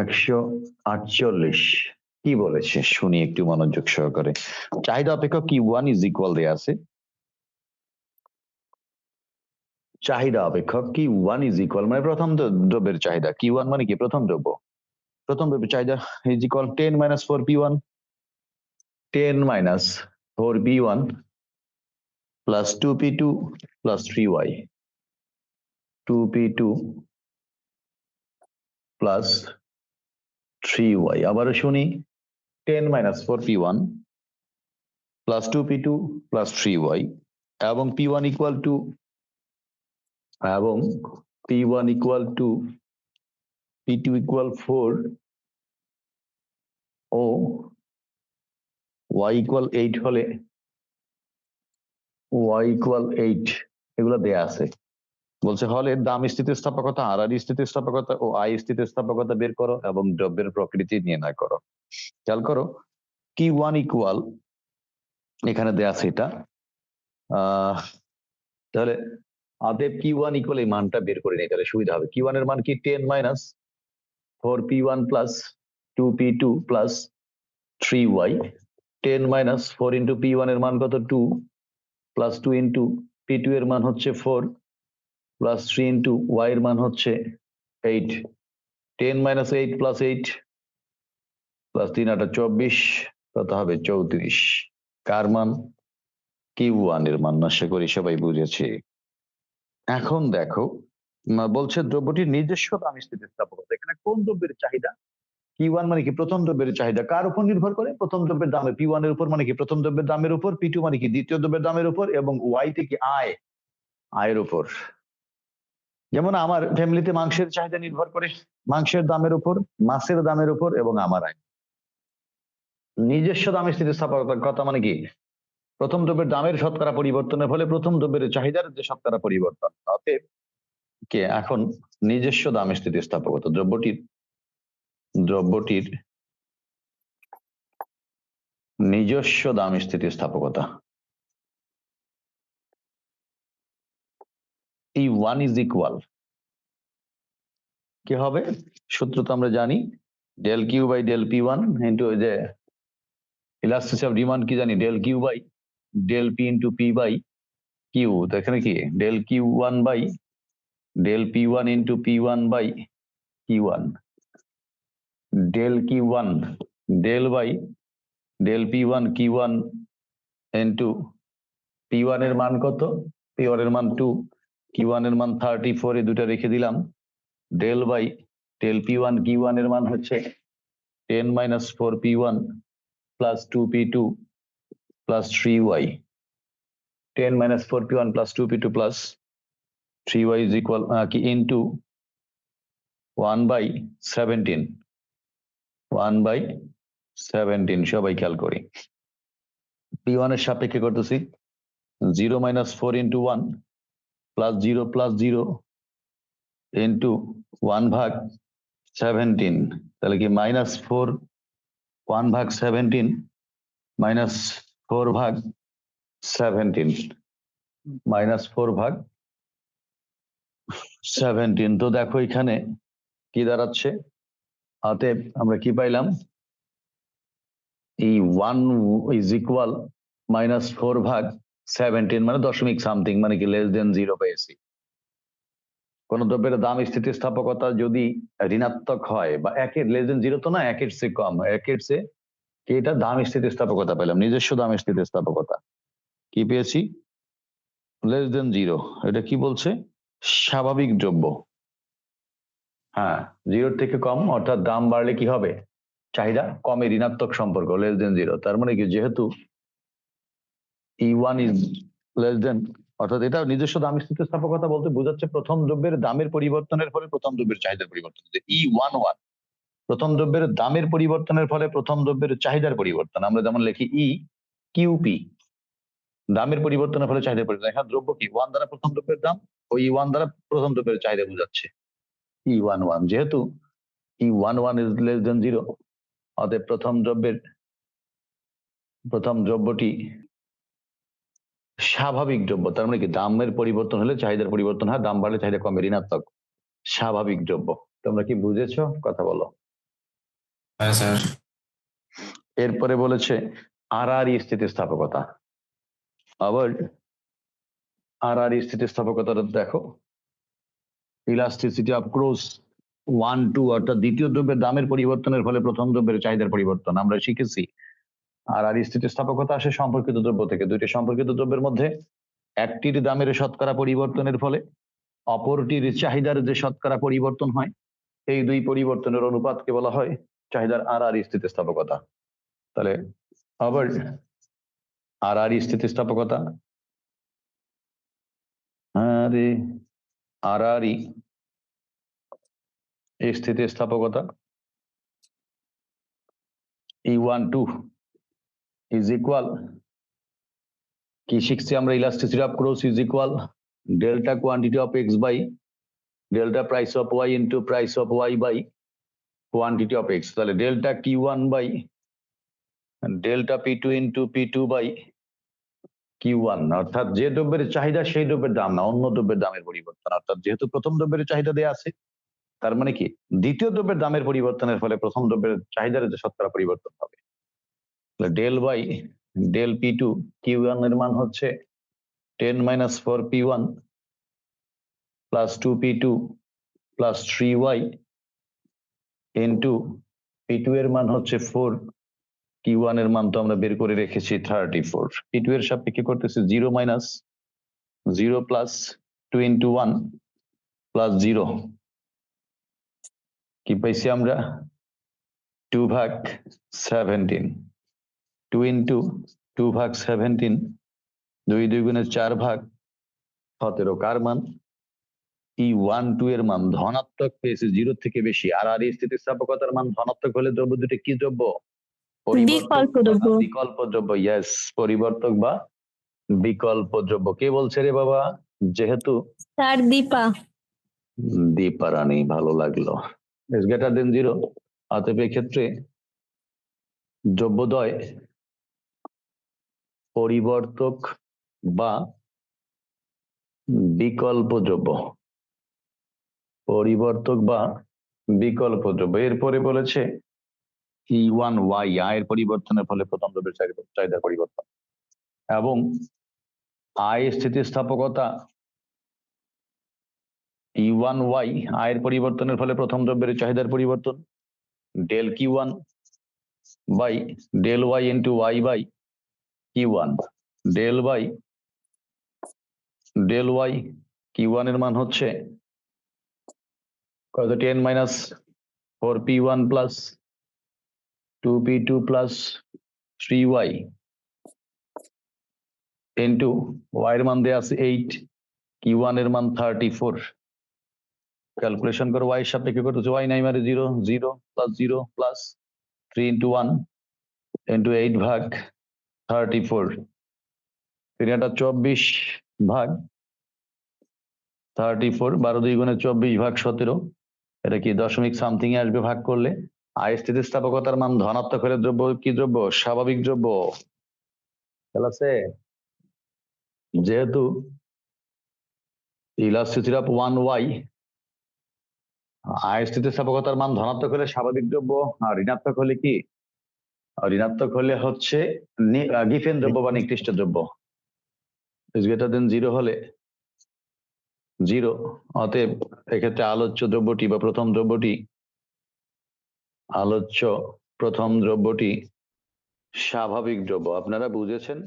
একশো আটচল্লিশ। কি বলেছে? শুনি একটু মনোযোগ সহকারে। চাহিদা অপেক্ষা কি ওয়ান ইজ ইকুয়াল দেয়া আছে? চাহিদা অপেক্ষক কি ওয়ান ইজ ইকুয়াল মানে প্রথম দ্র- দ্রব্যের চাহিদা। কি ওয়ান মানে কি? প্রথম দ্রব্য। প্রথম দ্রব্যের চাহিদা is equal ten minus four P one ten minus four P one plus two P two plus three Y two P two plus three Y আবারও শুনি ten minus four P one plus two P two plus three Y এবং P one equal two এবং P one equal two P two equal four ও Y equal eight হলে Y equal eight এগুলো দেয়া আছে। বলছে, হলে দাম, স্থিতিস্থাপকতা আর আর স্থিতিস্থাপকতা ও আই স্থিতিস্থাপকতা বের করো এবং দ্রব্যের প্রকৃতি নির্ণয় করো। খেয়াল করো কি ওয়ান ইকুয়াল এখানে দেয়া আছে এটা। তাহলে আদেব কি ওয়ান ইকুয়াল এই মানটা বের করে নিই, তাহলে সুবিধা হবে। কি ওয়ানের মান কি ten minus four P one plus two P two plus three Y ten minus four into P ওয়ানের মান কত two plus two into P two এর মান হচ্ছে four plus three into Y এর মান হচ্ছে eight ten minus eight plus eight plus তিন আটা চব্বিশ কত হবে চৌত্রিশ। কার মান? কি ওয়ানের মান, আশা করি সবাই বুঝেছে। এখন দেখো বলছে দ্রব্যটির নিজস্ব দাম স্থিতিস্থাপকতা এখানে কোন দ্রব্যের চাহিদা? পি ওয়ান মানে কি? প্রথম দ্রব্যের চাহিদা। কার উপর নির্ভর করে? প্রথম দ্রব্যের দামে। পি ওয়ানের উপর মানে কি? প্রথম দ্রব্যের দামের উপর। পি টু মানে কি? দ্বিতীয় দ্রব্যের দামের উপর এবং ওয়াই থেকে আয়। আয়ের উপর। যেমন আমার ফ্যামিলিতে মাংসের চাহিদা নির্ভর করে, মাংসের দামের উপর, মাছের দামের উপর এবং আমার আয়। নিজস্ব দামে স্থিতিস্থাপকতার কথা মানে কি? প্রথম দ্রব্যের দামের শতকরা পরিবর্তনের ফলে প্রথম দ্রব্যের চাহিদার যে শতকরা পরিবর্তন, অতএব কে? এখন নিজস্ব দাম স্থিতিস্থাপকতা। দ্রব্যটির দ্রব্যটির নিজস্ব দাম স্থিতিস্থাপকতা। ই ওয়ান ইজ ইকুয়াল কি হবে? সূত্র তো আমরা জানি। Del Q by del P one into যে ইলাস্টিসিটি অফ ডিমান্ড কি জানি? Del Q by del P into P by Q তো এখানে কি? Del Q one by del P one into P one by Q one del Q one del by del P one Q one into P ওয়ানের মান কত? P ওয়ানের মান two কি ওয়ানের মান থার্টি ফোর এই দুটা রেখে দিলাম। Del by del P one Q ওয়ানের মান হচ্ছে ten minus four P one plus two P two plus three Y ten minus four P one plus two P two plus three Y is equal কি into one by seventeen one by seventeen সবাই খেয়াল করি। P ওয়ানের সাপেক্ষে করতেছি। Zero minus four into one plus zero plus zero into one ভাগ seventeen তাহলে কি মাইনাস ফোর ওয়ান ভাগ সেভেন্টিন মাইনাস ফোর ভাগ সেভেন্টিন মাইনাস ফোর ভাগ সেভেন্টিন তো দেখো এখানে কি দাঁড়াচ্ছে? হাতে আমরা কি পাইলাম? এই one is equal minus four ভাগ সেভেন্টিন মানে দশমিক সামথিং মানে কি লেস দেন জিরো পেয়েছি। কোন দ্রব্যের দাম, স্থিতিস্থাপকতা যদি ঋণাত্মক হয়, বা একের লেস দেন জিরো তো না, একের চেয়ে কম, একের চেয়ে এটা? দাম, স্থিতিস্থাপকতা পেলাম, নিজস্ব দাম, স্থিতিস্থাপকতা। কি পেয়েছি? লেস দেন জিরো এটা কি বলছে? স্বাভাবিক দ্রব্য। হ্যাঁ জিরোর থেকে কম, অর্থাৎ দাম বাড়লে কি হবে? চাহিদা, কমে ঋণাত্মক সম্পর্ক লেস দেন জিরো তার মানে কি? যেহেতু E one is less than অর্থাৎ এটা নিজস্ব দাম স্থিতিস্থাপকতা বলতে বোঝাচ্ছে প্রথম দ্রব্যের দামের পরিবর্তনের ফলে প্রথম দ্রব্যের চাহিদার পরিবর্তন। ই ওয়ান ওয়ান প্রথম দ্রব্যের দামের পরিবর্তনের ফলে প্রথম দ্রব্যের চাহিদার পরিবর্তন। আমরা যেমন লিখি ই কিউপি দামের পরিবর্তনের ফলে চাহিদার পরিবর্তন। এখানে দ্রব্য কি? ওয়ান দ্বারা প্রথম দ্রব্যের দাম ও ই ওয়ান দ্বারা প্রথম দ্রব্যের চাহিদা বোঝাচ্ছে। ই ওয়ান ওয়ান যেহেতু E one one is less than zero অতএব প্রথম দ্রব্যের, প্রথম দ্রব্যটি স্বাভাবিক দ্রব্য তার মানে কি? দামের পরিবর্তন হলে চাহিদার পরিবর্তন হয় দাম বাড়লে চাহিদা কমে। ঋণাত্মক স্বাভাবিক দ্রব্য। তোমরা কি বুঝেছ? কথা বলো। হ্যাঁ এরপরে বলেছে আর আর স্থিতিস্থাপকতা। আবার আর আর স্থিতিস্থাপকতাটা দেখো। Elasticity of cross one two অর্থাৎ দ্বিতীয় দ্রব্যের দামের পরিবর্তনের ফলে প্রথম দ্রব্যের চাহিদার পরিবর্তন। আমরা শিখেছি আর আর স্থিতিস্থাপকতা আসে সম্পর্কিত দ্রব্য থেকে। দুইটি সম্পর্কিত দ্রব্যের মধ্যে একটির দামের শতকরা পরিবর্তনের ফলে, অপরটির চাহিদার যে শতকরা পরিবর্তন হয়, এই দুই পরিবর্তনের অনুপাতকে বলা হয় চাহিদার আর আর স্থিতিস্থাপকতা। তাহলে আবার আর আর স্থিতিস্থাপকতা আরে আর আরই স্থিতিস্থাপকতা E one two is equal কি শিখছি আমরা elasticity of cross is equal delta quantity of X by delta price of Y into price of Y by quantity of X তাহলে delta Q one by delta P two into P two by Q one অর্থাৎ যে দ্রব্যের চাহিদা সেই দ্রব্যের দাম না, অন্য দ্রব্যের দামের পরিবর্তন। অর্থাৎ যেহেতু প্রথম দ্রব্যের চাহিদা দেয়া আছে, তার মানে কি? দ্বিতীয় দ্রব্যের দামের পরিবর্তনের ফলে প্রথম দ্রব্যের চাহিদার যে শতকরা পরিবর্তন হবে। Del by del P two Q ওয়ানের মান হচ্ছে ten minus four P one plus two P two plus three Y into P two এর মান হচ্ছে ফোর কি ওয়ানের মান তো আমরা বের করে রেখেছি থার্টি ফোর পি টু এর সাপেক্ষে করতেছি zero minus zero plus two into one plus zero কি পাইছি আমরা? টু ভাগ সেভেন্টিন টু ইন্টু টু ভাগ সেভেন্টিন দুই দুই গুণে চার ভাগ সতেরো কার মান? ই ওয়ান টু এর মান ধনাত্মক পেয়েছে জিরো থেকে বেশি। আর আর স্থিতিস্থাপকতার মান ধনাত্মক হলে দ্রব্য দুটি কি দ্রব্য? বিকল্প দ্রব্য। ইয়েস পরিবর্তক বা বিকল্প দ্রব্য। কে বলছে রে বাবা? যেহেতু স্যার দীপা। দীপারানি ভালো লাগল। ইস গ্রেটার দেন জিরো অতএব ক্ষেত্রে দ্রব্যদয় পরিবর্তক বা বিকল্প দ্রব্য পরিবর্তক বা বিকল্প দ্রব্য এরপরে বলেছে ই ওয়ান ওয়াই আয়ের পরিবর্তনের ফলে প্রথম দ্রব্যের চাহিদা- চাহিদার পরিবর্তন। এবং আয় স্থিতিস্থাপকতা ই ওয়ান ওয়াই আয়ের পরিবর্তনের ফলে প্রথম দ্রব্যের চাহিদার পরিবর্তন। Del Q one by del Y into Y by Q one del by del Y Q ওয়ানের মান হচ্ছে কত ten minus four P one plus two P two plus three Y into Y এর মান দেওয়া আছে এইট কি ওয়ানের মান থার্টি ফোর ক্যালকুলেশন করে ওয়াই সাপেক্ষে করতেছে ওয়াই নাই মানে zero zero plus zero plus three into one into eight ভাগ থার্টি ফোর তিনটা চব্বিশ ভাগ থার্টি ফোর বারো দুই গুণে চব্বিশ ভাগ সতেরো। এটা কি দশমিক সামথিং এ আসবে ভাগ করলে? আয় স্থিতিস্থাপকতার মান ধনাত্মক হলে দ্রব্য কি দ্রব্য? স্বাভাবিক দ্রব্য। আছে? যেহেতু ইলাস্টিসিটি অফ ওয়ান ওয়াই আয় স্থিতিস্থাপকতার মান ধনাত্মক হলে স্বাভাবিক দ্রব্য আর ঋণাত্মক হলে কি? আর ঋণাত্মক হলে হচ্ছে গিফেন দ্রব্য বা নিকৃষ্ট দ্রব্য। ইজ গ্রেটার দেন জিরো হলে জিরো অতএব এক্ষেত্রে আলোচ্য দ্রব্যটি বা প্রথম দ্রব্যটি, আলোচ্য প্রথম দ্রব্যটি স্বাভাবিক দ্রব্য। আপনারা বুঝেছেন?